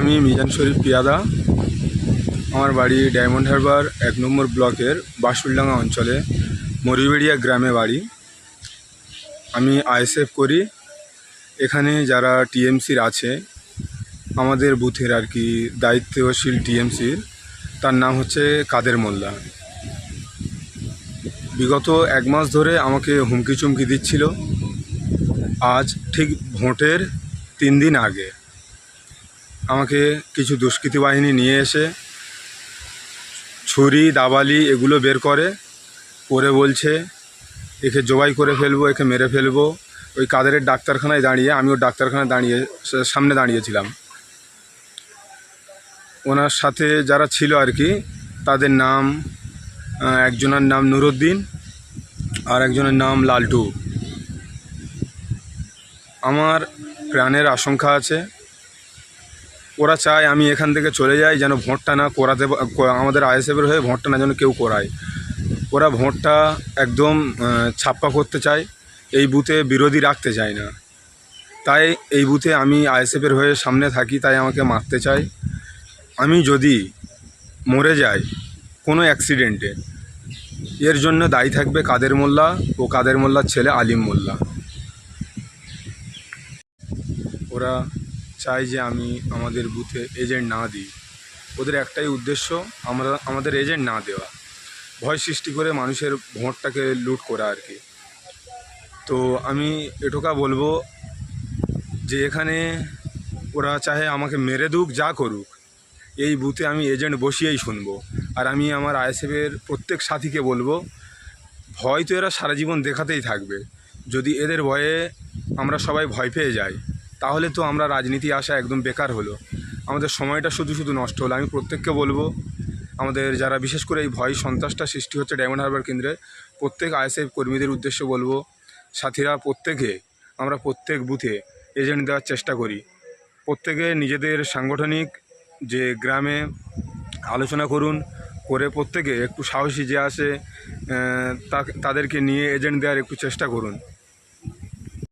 আমি মিজান শরীফ পিয়াদা। আমার বাড়ি ডায়মন্ড হারবার, এক নম্বর ব্লকের বাসুলডাঙ্গা অঞ্চলে, মরিবেড়িয়া গ্রামে বাড়ি। আমি আইএসএফ করি। এখানে যারা টিএমসির আছে, আমাদের বুথের আর কি দায়িত্বশীল টিএমসির, তার নাম হচ্ছে কাদের মোল্লা। বিগত এক মাস ধরে আমাকে হুমকি চুমকি দিচ্ছিল। আজ ঠিক ভোটের তিন দিন আগে। আমাকে কিছু দুষ্কৃতী বাহিনী নিয়ে এসে ছুরি, দাবালি এগুলো বের করে করে বলছে, একে জবাই করে ফেলব, একে মেরে ফেলব। ওই কাদেরের ডাক্তারখানায় দাঁড়িয়ে, আমিও ডাক্তারখানায় দাঁড়িয়ে সামনে দাঁড়িয়েছিলাম। ওনার সাথে যারা ছিল আর কি, তাদের নাম একজনের নাম নুরুদ্দিন আর একজনের নাম লালটু। আমার প্রাণের আশঙ্কা আছে ওরা চায় আমি এখান থেকে চলে যাই, যেন ভোটটা না করাতে আমাদের আইএসএফের হয়ে ভোটটা না যেন কেউ করায়। ওরা ভোটটা একদম ছাপ্পা করতে চায়, এই বুথে বিরোধী রাখতে চায় না। তাই এই বুথে আমি আইএসএফের হয়ে সামনে থাকি, তাই আমাকে মারতে চায়। আমি যদি মরে যাই কোনো অ্যাক্সিডেন্টে, এর জন্য দায়ী থাকবে কাদের মোল্লা ও কাদের মোল্লার ছেলে আলিম মোল্লা। ওরা চায় যে আমি আমাদের বুথে এজেন্ট না দিই। ওদের একটাই উদ্দেশ্য, আমরা, আমাদের এজেন্ট না দেওয়া। ভয় সৃষ্টি করে মানুষের ভোটটাকে লুট করা আর কি। তো আমি এটুকা বলব যে এখানে ওরা চাহে আমাকে মেরে দুক, যা করুক, এই বুথে আমি এজেন্ট বসিয়েই শুনব। আর আমি আমার আইএসএফের প্রত্যেক সাথীকে বলব, ভয় তো এরা সারা জীবন দেখাতেই থাকবে। যদি এদের ভয়ে আমরা সবাই ভয় পেয়ে যাই তাহলে তো আমরা রাজনীতি আসা একদম বেকার হলো। আমাদের সময়টা শুধু শুধু নষ্ট হলো। আমি প্রত্যেককে বলব, আমাদের যারা বিশেষ করে এই ভয় সন্ত্রাসটা সৃষ্টি হচ্ছে ডায়মন্ড হারবার কেন্দ্রে, প্রত্যেক আইএসএফ কর্মীদের উদ্দেশ্যে বলব, সাথীরা প্রত্যেকে, আমরা প্রত্যেক বুথে এজেন্ট দেওয়ার চেষ্টা করি। প্রত্যেকে নিজেদের সাংগঠনিক যে গ্রামে আলোচনা করুন, করে প্রত্যেকে একটু সাহসী যে আসে তাদেরকে নিয়ে এজেন্ট দেওয়ার একটু চেষ্টা করুন।